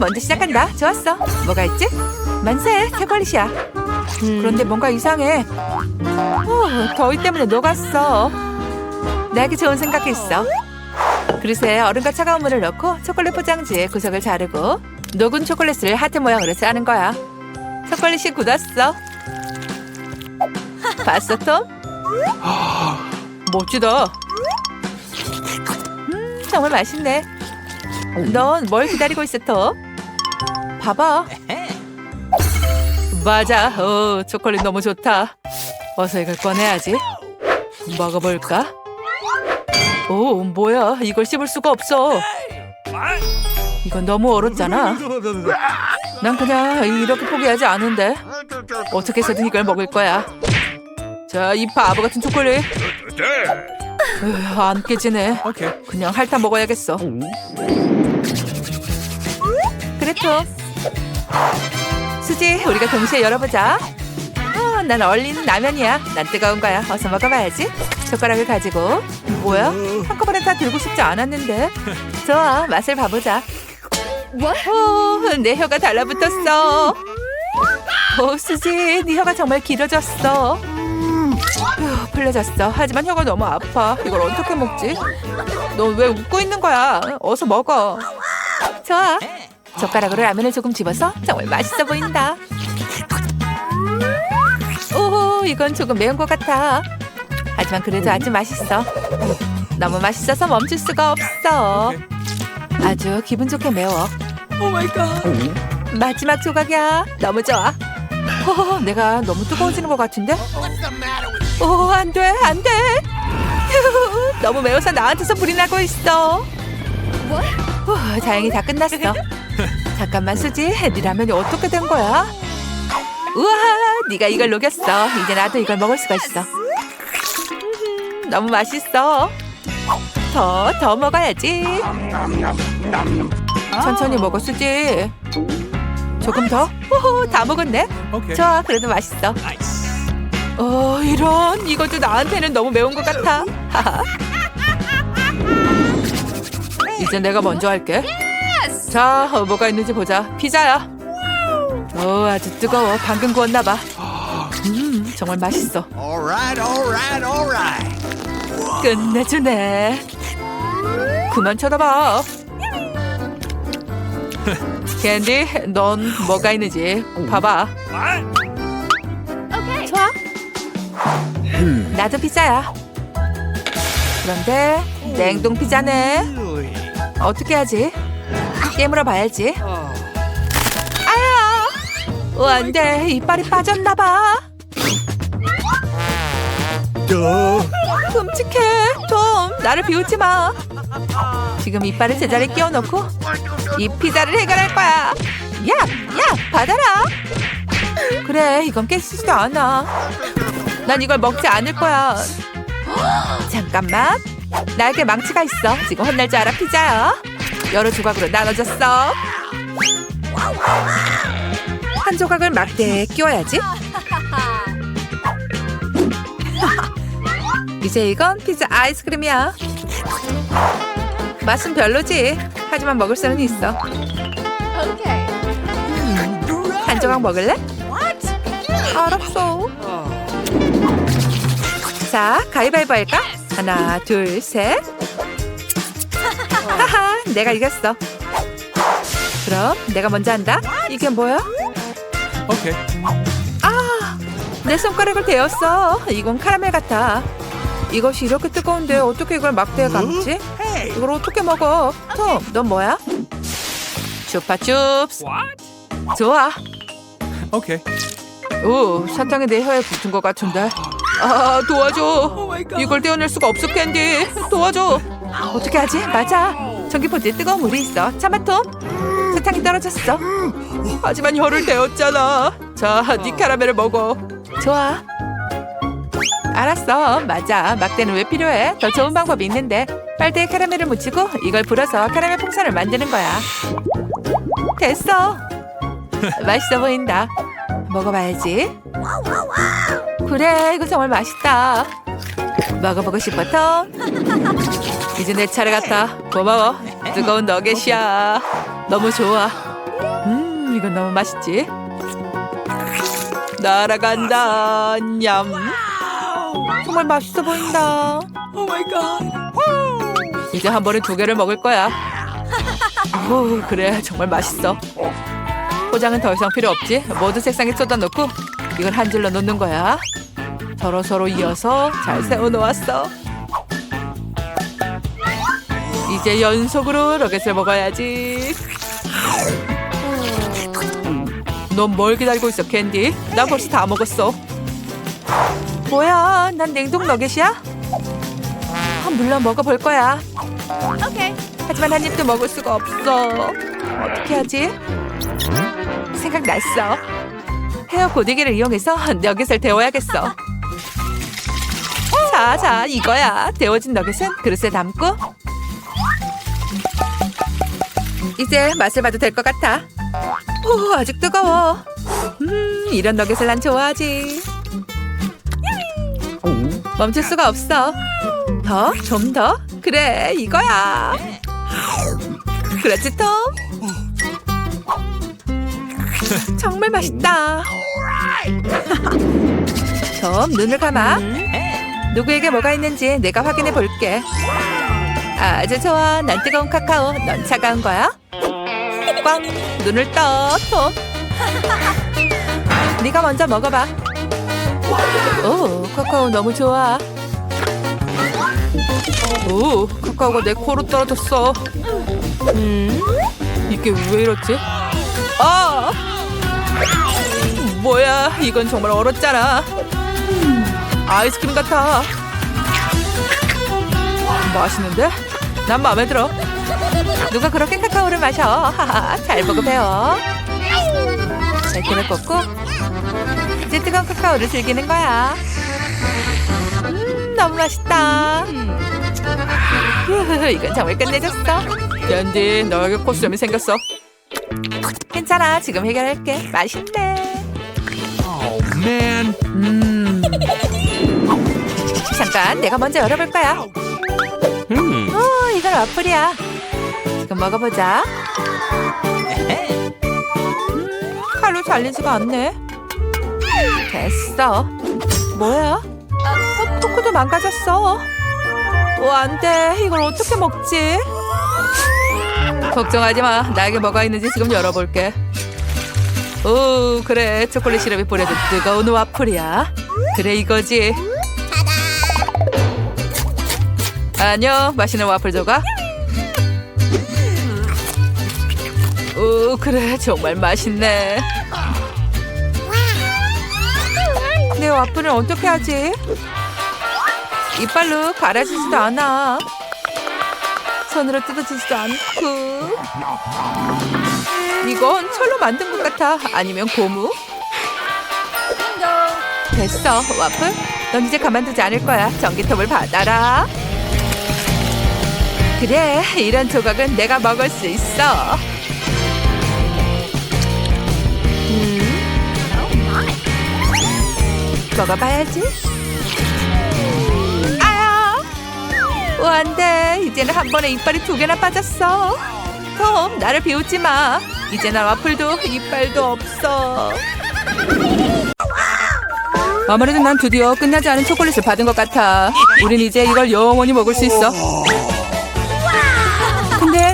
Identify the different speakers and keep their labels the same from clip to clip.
Speaker 1: 먼저 시작한다. 좋았어. 뭐가 있지? 만세, 초콜릿이야. 그런데 뭔가 이상해. 후, 더위 때문에 녹았어. 내게 좋은 생각했어. 그릇에 얼음과 차가운 물을 넣고 초콜릿 포장지에 구석을 자르고 녹은 초콜릿을 하트 모양으로 싸는 거야. 초콜릿이 굳었어. 봤어, 톰? 멋지다. 음, 정말 맛있네. 넌 뭘 기다리고 있어, 톰? 봐봐. 맞아. 어, 초콜릿 너무 좋다. 어서 이걸 꺼내야지. 먹어볼까? 오, 뭐야. 이걸 씹을 수가 없어. 이건 너무 얼었잖아. 난 그냥 이렇게 포기하지 않은데. 어떻게 해서든 이걸 먹을 거야. 자, 이 바보 같은 초콜릿. 으, 안 깨지네. 그냥 핥아 먹어야겠어. 그래, 톰. 수지, 우리가 동시에 열어보자. 어, 난 얼린 라면이야. 난 뜨거운 거야. 어서 먹어봐야지. 젓가락을 가지고. 뭐야? 한꺼번에 다 들고 싶지 않았는데. 좋아, 맛을 봐보자. 오, 내 혀가 달라붙었어. 오, 수지, 네 혀가 정말 길어졌어. 휴, 풀려졌어. 하지만 혀가 너무 아파. 이걸 어떻게 먹지? 너 왜 웃고 있는 거야? 어서 먹어. 좋아. 젓가락으로 라면을 조금 집어서 정말 맛있어 보인다. 오, 이건 조금 매운 것 같아. 하지만 그래도 아주 맛있어. 너무 맛있어서 멈출 수가 없어. 아주 기분 좋게 매워.
Speaker 2: Oh my god.
Speaker 1: 마지막 조각이야. 너무 좋아. 어, 내가 너무 뜨거워지는 것 같은데? 오, 안 돼, 안 돼. 휴, 너무 매워서 나한테서 불이 나고 있어. 후, 다행히 다 끝났어. 잠깐만, 수지. 네 라면이 어떻게 된 거야? 우와, 네가 이걸 녹였어. 이제 나도 이걸 먹을 수가 있어. 음, 너무 맛있어. 더, 더 먹어야지. 천천히 먹어, 수지. 조금 더? 호호, 다 먹었네. 좋아, 그래도 맛있어. 어, 이런. 이것도 나한테는 너무 매운 것 같아. 이제 내가 먼저 할게. 자, 어, 뭐가 있는지 보자. 피자야. 어, 아주 뜨거워. 방금 구웠나 봐. 음, 정말 맛있어.
Speaker 3: All right, all right, all right.
Speaker 1: 끝내주네. 그만 쳐다봐. 캔디, 넌 뭐가 있는지 봐봐. 좋아. 나도 피자야. 그런데 냉동 피자네. 어떻게 하지? 깨물어 봐야지. 아야! 어, 안 돼. 이빨이 빠졌나 봐. 끔찍해. 톰, 나를 비웃지 마. 지금 이빨을 제자리에 끼워 넣고 이 피자를 해결할 거야. 야, 야, 받아라. 그래, 이건 깨지지도 않아. 난 이걸 먹지 않을 거야. 잠깐만. 나에게 망치가 있어. 지금 혼날 줄 알아, 피자야. 여러 조각으로 나눠졌어. 한 조각을 막대에 끼워야지. 이제 이건 피자 아이스크림이야. 맛은 별로지. 하지만 먹을 수는 있어. 한 조각 먹을래? 알았어. 자, 가위바위보 할까? 하나, 둘, 셋. 하하, 내가 이겼어. 그럼 내가 먼저 한다. 이게 뭐야?
Speaker 2: Okay.
Speaker 1: 내 손가락을 대었어. 이건 카라멜 같아. 이것이 이렇게 뜨거운데 어떻게 이걸 막대에 감지?
Speaker 3: Hey,
Speaker 1: 이걸 어떻게 먹어? 톰, 넌 뭐야?
Speaker 2: What?
Speaker 1: 좋아.
Speaker 2: Okay.
Speaker 1: 오, 사탕이 내 혀에 붙은 것 같은데. 아, 도와줘.
Speaker 2: Oh.
Speaker 1: 이걸 떼어낼 수가 없어, 캔디. 도와줘. 어떻게 하지? 맞아. 전기포트에 뜨거운 물이 있어. 참아, 톰. 사탕이 떨어졌어. 하지만 혀를 데웠잖아. 자, 네 카라멜을 먹어. 좋아. 알았어. 맞아. 막대는 왜 필요해? 더 좋은 방법이 있는데. 빨대에 카라멜을 묻히고 이걸 불어서 카라멜 풍선을 만드는 거야. 됐어. 맛있어 보인다. 먹어봐야지. 그래, 이거 정말 맛있다. 먹어보고 싶어, 톰. 이제 내 차례 같아. 고마워. 뜨거운 너겟이야. 너무 좋아. 이건 너무 맛있지? 날아간다. 냠. 정말 맛있어 보인다.
Speaker 2: Oh my god.
Speaker 1: 이제 한 번에 두 개를 먹을 거야. 오, 그래, 정말 맛있어. 포장은 더 이상 필요 없지. 모두 색상에 쏟아놓고 이걸 한 줄로 놓는 거야. 서로 서로 이어서 잘 세워 놓았어. 이제 연속으로 너겟을 먹어야지. 넌 뭘 기다리고 있어, 캔디? 나 벌써 다 먹었어. 뭐야, 난 냉동 너겟이야? 아, 물론 먹어볼 거야. 하지만 한 입도 먹을 수가 없어. 어떻게 하지? 생각났어. 헤어 고데기를 이용해서 너겟을 데워야겠어. 자, 자, 이거야. 데워진 너겟은 그릇에 담고. 이제 맛을 봐도 될 것 같아. 오, 아직 뜨거워. 음, 이런 너겟을 난 좋아하지. 멈출 수가 없어. 더? 좀 더? 그래, 이거야. 그렇지, 톰? 정말 맛있다. 톰, 눈을 감아. 누구에게 뭐가 있는지 내가 확인해 볼게. 아주 좋아. 난 뜨거운 카카오. 넌 차가운 거야? 꽝. 눈을 떠, 톰. 네가 먼저 먹어봐. 오, 카카오 너무 좋아. 오, 카카오가 내 코로 떨어졌어. 음, 이게 왜 이렇지? 아! 뭐야, 이건 정말 얼었잖아. 음, 아이스크림 같아. 맛있는데? 난 마음에 들어. 누가 그렇게 카카오를 마셔? 잘 보고 배워. 잘기를 꽂고 이제 뜨거운 카카오를 즐기는 거야. 음, 너무 맛있다. 휴, 이건 정말 끝내줬어. 캔디, 너에게 코스염이 생겼어. 괜찮아, 지금 해결할게. 맛있네.
Speaker 2: Oh man.
Speaker 1: 음. 잠깐, 내가 먼저 열어볼 거야.
Speaker 2: Hmm.
Speaker 1: 오, 이건 와플이야. 지금 먹어보자. 음, 칼로 잘리지가 않네. 됐어. 뭐야? 어, 포크도 망가졌어. 오, 안 돼. 이걸 어떻게 먹지? 걱정하지 마. 나에게 뭐가 있는지 지금 열어볼게. 오, 그래. 초콜릿 시럽이 뿌려진 뜨거운 와플이야. 그래, 이거지. 안녕. 맛있는 와플 조각. 오, 그래. 정말 맛있네. 내 와플은 어떻게 하지? 이빨로 갈아지지도 않아. 손으로 뜯어지지도 않고. 이건 철로 만든 것 같아. 아니면 고무? 됐어, 와플. 넌 이제 가만두지 않을 거야. 전기톱을 받아라. 그래, 이런 조각은 내가 먹을 수 있어. 먹어봐야지. 아야! 돼. 이제는 한 번에 이빨이 두 개나 빠졌어. 톰, 나를 비웃지 마. 이제 난 와플도 이빨도 없어. 아무래도 난 드디어 끝나지 않은 초콜릿을 받은 것 같아. 우린 이제 이걸 영원히 먹을 수 있어.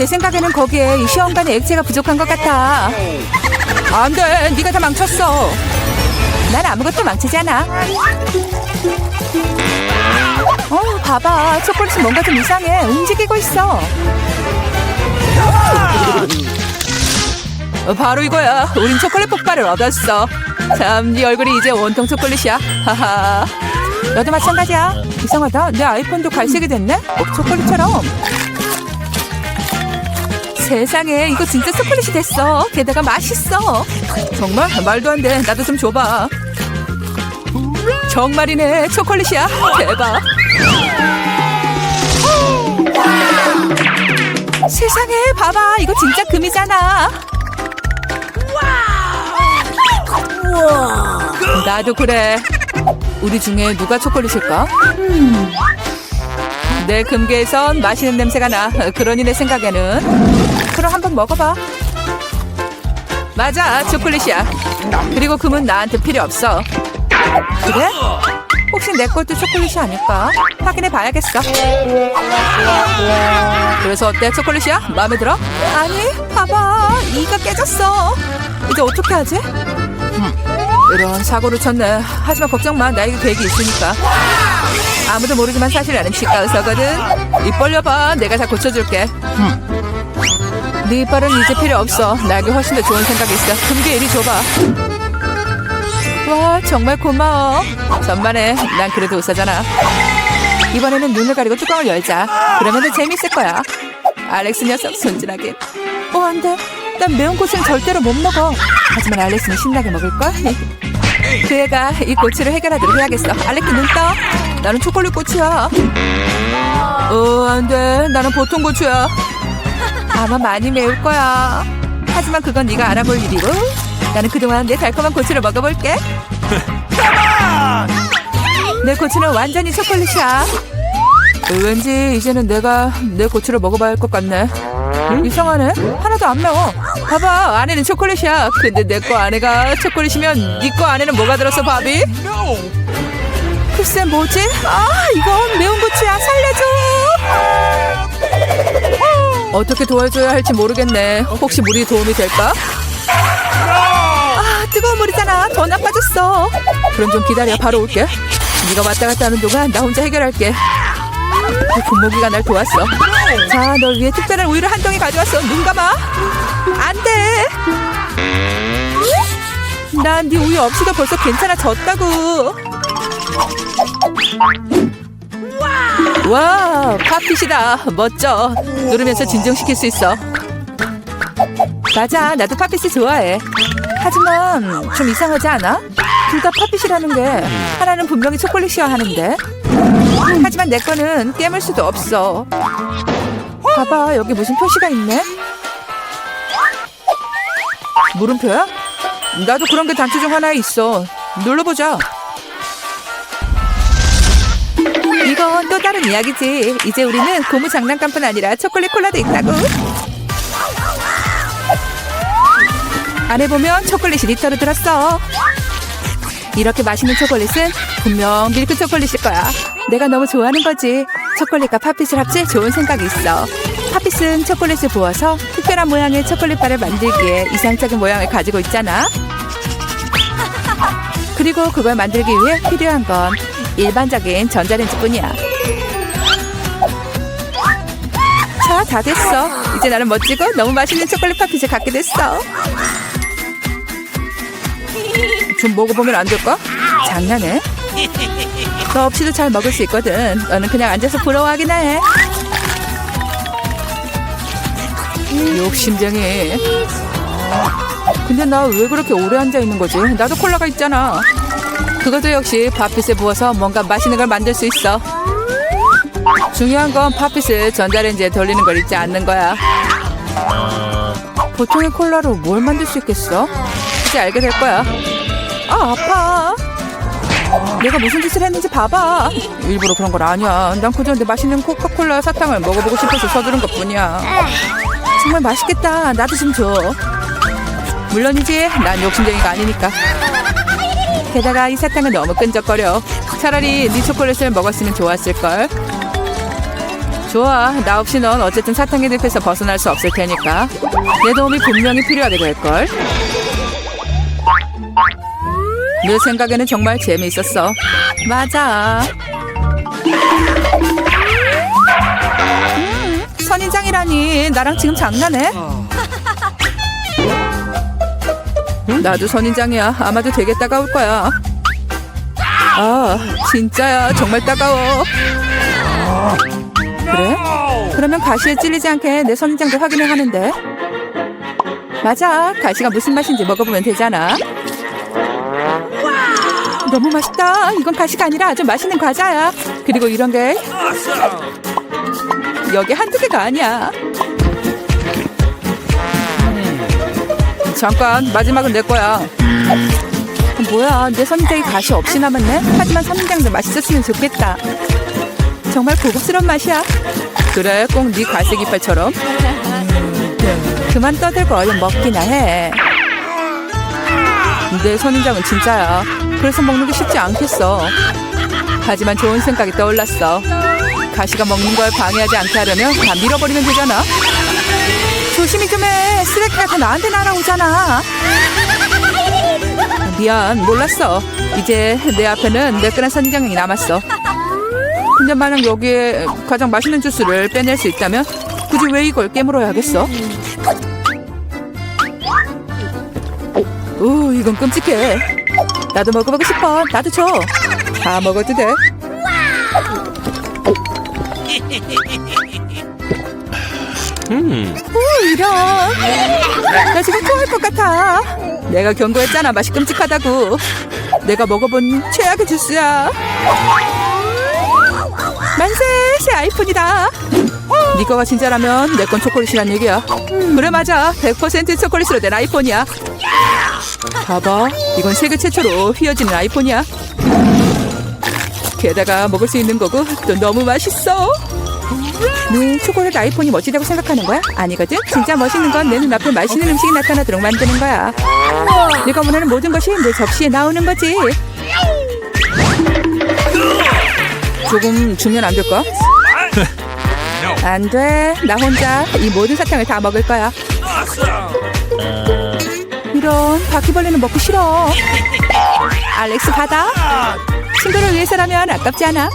Speaker 1: 내 생각에는 거기에 이 시험관의 액체가 부족한 것 같아. 안 돼, 네가 다 망쳤어. 난 아무것도 망치지 않아. 어, 봐봐. 초콜릿이 뭔가 좀 이상해. 움직이고 있어. 어, 바로 이거야. 우린 초콜릿 폭발을 얻었어. 참, 네 얼굴이 이제 온통 초콜릿이야. 하하. 너도 마찬가지야. 이상하다. 내 아이폰도 갈색이 됐네? 꼭 초콜릿처럼. 세상에, 이거 진짜 초콜릿이 됐어. 게다가 맛있어. 정말? 말도 안 돼. 나도 좀 줘봐. 정말이네. 초콜릿이야. 대박. 세상에, 봐봐. 이거 진짜 금이잖아. 나도 그래. 우리 중에 누가 초콜릿일까? 음. 내 금괴에선 맛있는 냄새가 나. 그러니 내 생각에는. 그럼 한번 먹어봐. 맞아, 초콜릿이야. 그리고 금은 나한테 필요 없어. 그래? 혹시 내 것도 초콜릿이 아닐까? 확인해 봐야겠어. 그래서 어때? 초콜릿이야? 마음에 들어? 아니, 봐봐. 이가 깨졌어. 이제 어떻게 하지? 이런 사고를 쳤네. 하지만 걱정 마. 나에게 계획이 있으니까. 아무도 모르지만 사실 나는 치과 의사거든. 입 벌려봐. 내가 다 고쳐줄게. 네 이빨은 이제 필요 없어. 나에게 훨씬 더 좋은 생각이 있어. 금괴 이리 줘봐. 와 정말 고마워. 전반에 난 그래도 의사잖아. 이번에는 눈을 가리고 뚜껑을 열자. 그러면 더 재밌을 거야. 알렉스 녀석 손질하긴. 어 안 돼. 난 매운 고추는 절대로 못 먹어. 하지만 알렉스는 신나게 먹을걸. 그 애가 이 고추를 해결하도록 해야겠어. 알렉스 눈 떠. 나는 초콜릿 고추야. 어 안 돼. 나는 보통 고추야. 아마 많이 매울 거야. 하지만 그건 네가 알아볼 일이고. 나는 그동안 내 달콤한 고추를 먹어볼게. 내 고추는 완전히 초콜릿이야. 왠지 이제는 내가 내 고추를 먹어봐야 할 것 같네. 이상하네. 하나도 안 매워. 봐봐, 안에는 초콜릿이야. 근데 내 거 안에가 초콜릿이면 네 거 안에는 뭐가 들었어, 바비? 글쎄 뭐지? 아, 이건 매운 고추야. 살려줘. 어떻게 도와줘야 할지 모르겠네. 혹시 물이 도움이 될까? 아, 뜨거운 물이잖아. 더 나빠졌어. 그럼 좀 기다려. 바로 올게. 네가 왔다 갔다 하는 동안 나 혼자 해결할게. 그 분모기가 날 도왔어. 자, 널 위해 특별한 우유를 한 덩이 가져왔어. 눈 감아. 안 돼. 난 네 우유 없이도 벌써 괜찮아졌다고. 와, 팥빛이다. 멋져. 누르면서 진정시킬 수 있어. 맞아, 나도 팥빛을 좋아해. 하지만 좀 이상하지 않아? 둘다 팥빛이라는 게 하나는 분명히 초콜릿이어야 하는데. 하지만 내 거는 깨물 수도 없어. 봐봐, 여기 무슨 표시가 있네. 물음표야? 나도 그런 게 단체 중 하나에 있어. 눌러보자. 이건 또 다른 이야기지. 이제 우리는 고무 장난감뿐 아니라 초콜릿 콜라도 있다고. 안에 보면 초콜릿이 리터로 들었어. 이렇게 맛있는 초콜릿은 분명 밀크 초콜릿일 거야. 내가 너무 좋아하는 거지. 초콜릿과 팥빛을 합칠 좋은 생각이 있어. 팥빛은 초콜릿을 부어서 특별한 모양의 초콜릿바를 만들기에 이상적인 모양을 가지고 있잖아. 그리고 그걸 만들기 위해 필요한 건 일반적인 전자레인지뿐이야. 자, 다 됐어. 이제 나는 멋지고 너무 맛있는 초콜릿 팥빛을 갖게 됐어. 좀 먹어보면 안 될까? 장난해? 너 없이도 잘 먹을 수 있거든. 너는 그냥 앉아서 부러워하기나 해. 욕심쟁이. 근데 나 왜 그렇게 오래 앉아 있는 거지? 나도 콜라가 있잖아. 그것도 역시 팥빛에 부어서 뭔가 맛있는 걸 만들 수 있어. 중요한 건 팥빛을 전자레인지에 돌리는 걸 잊지 않는 거야. 보통의 콜라로 뭘 만들 수 있겠어? 이제 알게 될 거야. 아, 아파. 내가 무슨 짓을 했는지 봐봐. 일부러 그런 건 아니야. 난 그저 내 맛있는 코카콜라 사탕을 먹어보고 싶어서 서두른 것 뿐이야. 정말 맛있겠다. 나도 좀 줘. 물론이지. 난 욕심쟁이가 아니니까. 게다가 이 사탕은 너무 끈적거려. 차라리 네 초콜릿을 먹었으면 좋았을걸. 좋아. 나 없이 넌 어쨌든 사탕의 늪에서 벗어날 수 없을 테니까. 내 도움이 분명히 필요하게 될걸. 내 생각에는 정말 재미있었어. 맞아. 음, 선인장이라니. 나랑 지금 장난해? 나도 선인장이야. 아마도 되게 따가울 거야. 아, 진짜야. 정말 따가워. 그래? 그러면 가시에 찔리지 않게 내 선인장도 확인을 하는데. 맞아. 가시가 무슨 맛인지 먹어보면 되잖아. 너무 맛있다. 이건 가시가 아니라 아주 맛있는 과자야. 그리고 이런 게 여기 한두 개가 아니야. 잠깐 마지막은 내 거야. 뭐야 내 선인장이 가시 없이 남았네. 하지만 선인장도 맛있었으면 좋겠다. 정말 고급스러운 맛이야. 그래 꼭 네 갈색 이빨처럼. 그만 떠들고 얼른 먹기나 해. 내 선인장은 진짜야. 그래서 먹는 게 쉽지 않겠어. 하지만 좋은 생각이 떠올랐어. 가시가 먹는 걸 방해하지 않게 하려면 다 밀어버리면 되잖아. 조심히 좀 해. 쓰레기가 다 나한테 날아오잖아. 미안, 몰랐어. 이제 내 앞에는 매끈한 선인장이 남았어. 근데 만약 여기에 가장 맛있는 주스를 빼낼 수 있다면 굳이 왜 이걸 깨물어야겠어? 오, 이건 끔찍해. 나도 먹어보고 싶어. 나도 줘. 다 먹어도 돼.
Speaker 2: Hmm.
Speaker 1: 오, 이런. 나 지금 토할 것 같아. 내가 경고했잖아. 맛이 끔찍하다고. 내가 먹어본 최악의 주스야. 만세! 새 아이폰이다. 네 거가 진짜라면 내 건 초콜릿이란 얘기야. 그래 맞아. 100% 초콜릿으로 된 아이폰이야. 봐봐. 이건 세계 최초로 휘어지는 아이폰이야. 게다가 먹을 수 있는 거고 또 너무 맛있어. 네 초콜릿 아이폰이 멋지다고 생각하는 거야? 아니거든. 진짜 멋있는 건 내 눈앞에 맛있는 음식이 나타나도록 만드는 거야. 네가 원하는 모든 것이 내 접시에 나오는 거지. 조금 주면 안 될까? 안 돼. 나 혼자 이 모든 사탕을 다 먹을 거야. 이런 바퀴벌레는 먹기 싫어. 알렉스 받아. 친구를 위해서라면 아깝지 않아.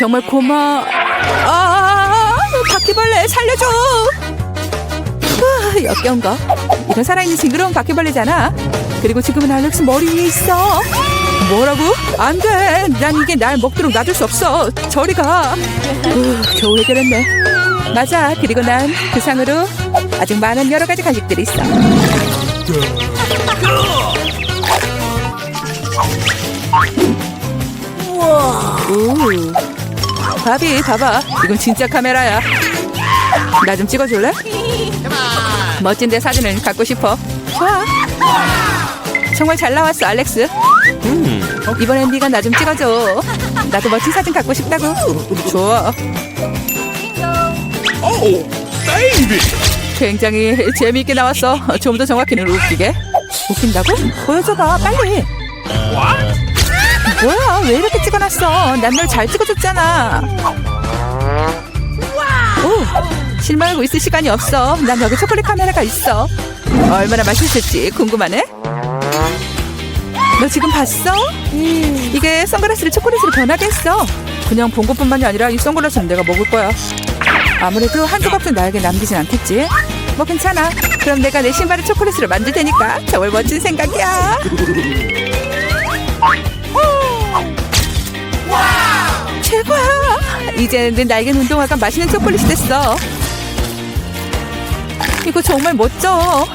Speaker 1: 정말 고마. 아, 바퀴벌레 살려줘. 아, 역겨운 거. 이건 살아있는 징그러운 바퀴벌레잖아. 그리고 지금은 알렉스 머리 위에 있어. 뭐라고? 안 돼. 난 이게 날 먹도록 놔둘 수 없어. 저리 가. 후, 겨우 해결했네. 맞아. 그리고 난 그 상으로 아직 많은 여러 가지 간식들이 있어. 오. 바비, 봐봐. 이건 진짜 카메라야. 나 좀 찍어줄래? 멋진 내 사진을 갖고 싶어. 좋아. 정말 잘 나왔어, 알렉스.
Speaker 2: Hmm.
Speaker 1: 이번엔 네가 나 좀 찍어줘. 나도 멋진 사진 갖고 싶다고. 좋아.
Speaker 2: Oh, baby.
Speaker 1: 굉장히 재미있게 나왔어. 좀 더 정확히는 웃기게. 웃긴다고? 보여줘봐, 빨리. 뭐야, 왜 이렇게 찍어놨어? 난 널 잘 찍어줬잖아. 오, 실망하고 있을 시간이 없어. 난 여기 초콜릿 카메라가 있어. 얼마나 맛있을지 궁금하네. 너 지금 봤어? 이게 선글라스를 초콜릿으로 변하게 했어. 그냥 본 것뿐만이 아니라 이 선글라스는 내가 먹을 거야. 아무래도 한 조각도 나에게 남기진 않겠지? 뭐 괜찮아. 그럼 내가 내 신발을 초콜릿으로 만들 테니까 정말 멋진 생각이야. 최고야. 이제 내 날개는 운동화가 맛있는 초콜릿이 됐어. 이거 정말 멋져.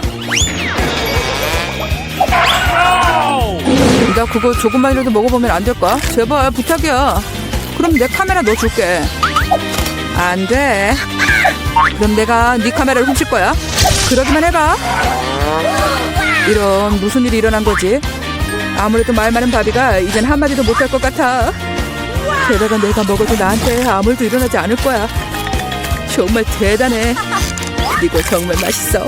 Speaker 1: 나 그거 조금만이라도 먹어보면 안 될까? 제발 부탁이야. 그럼 내 카메라 너 줄게. 안 돼. 그럼 내가 네 카메라를 훔칠 거야. 그러기만 해봐. 이런 무슨 일이 일어난 거지? 아무래도 말 많은 바비가 이젠 한마디도 못할 것 같아. 게다가 내가 먹어도 나한테 아무 일도 일어나지 않을 거야. 정말 대단해. 그리고 정말 맛있어.